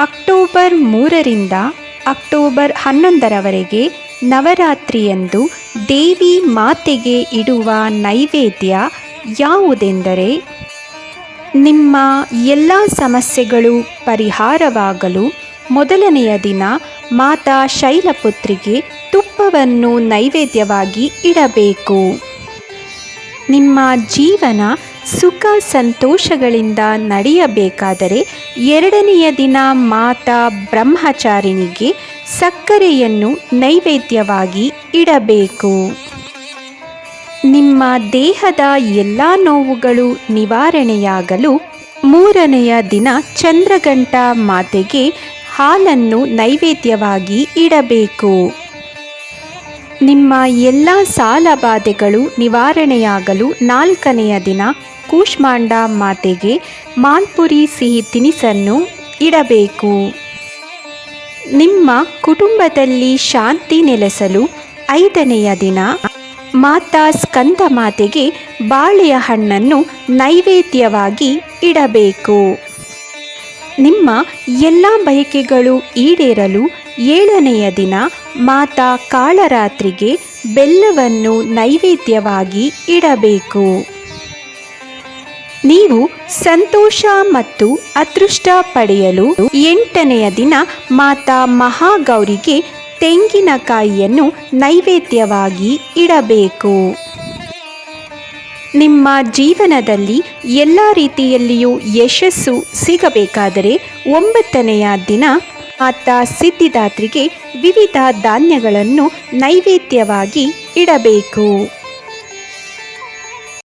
October ಮೂರರಿಂದ October ಹನ್ನೊಂದರವರೆಗೆ ನವರಾತ್ರಿಯಂದು ದೇವಿ ಮಾತೆಗೆ ಇಡುವ ನೈವೇದ್ಯ ಯಾವುದೆಂದರೆ, ನಿಮ್ಮ ಎಲ್ಲ ಸಮಸ್ಯೆಗಳು ಪರಿಹಾರವಾಗಲು ಮೊದಲನೆಯ ದಿನ ಮಾತಾ ಶೈಲಪುತ್ರಿಗೆ ತುಪ್ಪವನ್ನು ನೈವೇದ್ಯವಾಗಿ ಇಡಬೇಕು. ನಿಮ್ಮ ಜೀವನ ಸುಖ ಸಂತೋಷಗಳಿಂದ ನಡೆಯಬೇಕಾದರೆ ಎರಡನೆಯ ದಿನ ಮಾತಾ ಬ್ರಹ್ಮಚಾರಿಣಿಗೆ ಸಕ್ಕರೆಯನ್ನು ನೈವೇದ್ಯವಾಗಿ ಇಡಬೇಕು. ನಿಮ್ಮ ದೇಹದ ಎಲ್ಲ ನೋವುಗಳು ನಿವಾರಣೆಯಾಗಲು ಮೂರನೆಯ ದಿನ ಚಂದ್ರಗಂಟ ಮಾತೆಗೆ ಹಾಲನ್ನು ನೈವೇದ್ಯವಾಗಿ ಇಡಬೇಕು. ನಿಮ್ಮ ಎಲ್ಲ ಸಾಲಬಾಧೆಗಳು ನಿವಾರಣೆಯಾಗಲು ನಾಲ್ಕನೆಯ ದಿನ ಕೂಷ್ಮಾಂಡ ಮಾತೆಗೆ ಮಾಲ್ಪುರಿ ಸಿಹಿ ತಿನಿಸನ್ನು ಇಡಬೇಕು. ನಿಮ್ಮ ಕುಟುಂಬದಲ್ಲಿ ಶಾಂತಿ ನೆಲೆಸಲು ಐದನೆಯ ದಿನ ಮಾತಾ ಸ್ಕಂದ ಮಾತೆಗೆ ಬಾಳೆಯ ಹಣ್ಣನ್ನು ನೈವೇದ್ಯವಾಗಿ ಇಡಬೇಕು. ನಿಮ್ಮ ಎಲ್ಲ ಬಯಕೆಗಳು ಈಡೇರಲು ಏಳನೆಯ ದಿನ ಮಾತಾ ಕಾಳರಾತ್ರಿಗೆ ಬೆಲ್ಲವನ್ನು ನೈವೇದ್ಯವಾಗಿ ಇಡಬೇಕು. ನೀವು ಸಂತೋಷ ಮತ್ತು ಅದೃಷ್ಟ ಪಡೆಯಲು ಎಂಟನೆಯ ದಿನ ಮಾತಾ ಮಹಾಗೌರಿಗೆ ತೆಂಗಿನಕಾಯಿಯನ್ನು ನೈವೇದ್ಯವಾಗಿ ಇಡಬೇಕು. ನಿಮ್ಮ ಜೀವನದಲ್ಲಿ ಎಲ್ಲ ರೀತಿಯಲ್ಲಿಯೂ ಯಶಸ್ಸು ಸಿಗಬೇಕಾದರೆ ಒಂಬತ್ತನೆಯ ದಿನ ಆತ ಸಿದ್ಧಿದಾತ್ರಿಗೆ ವಿವಿಧ ಧಾನ್ಯಗಳನ್ನು ನೈವೇದ್ಯವಾಗಿ ಇಡಬೇಕು.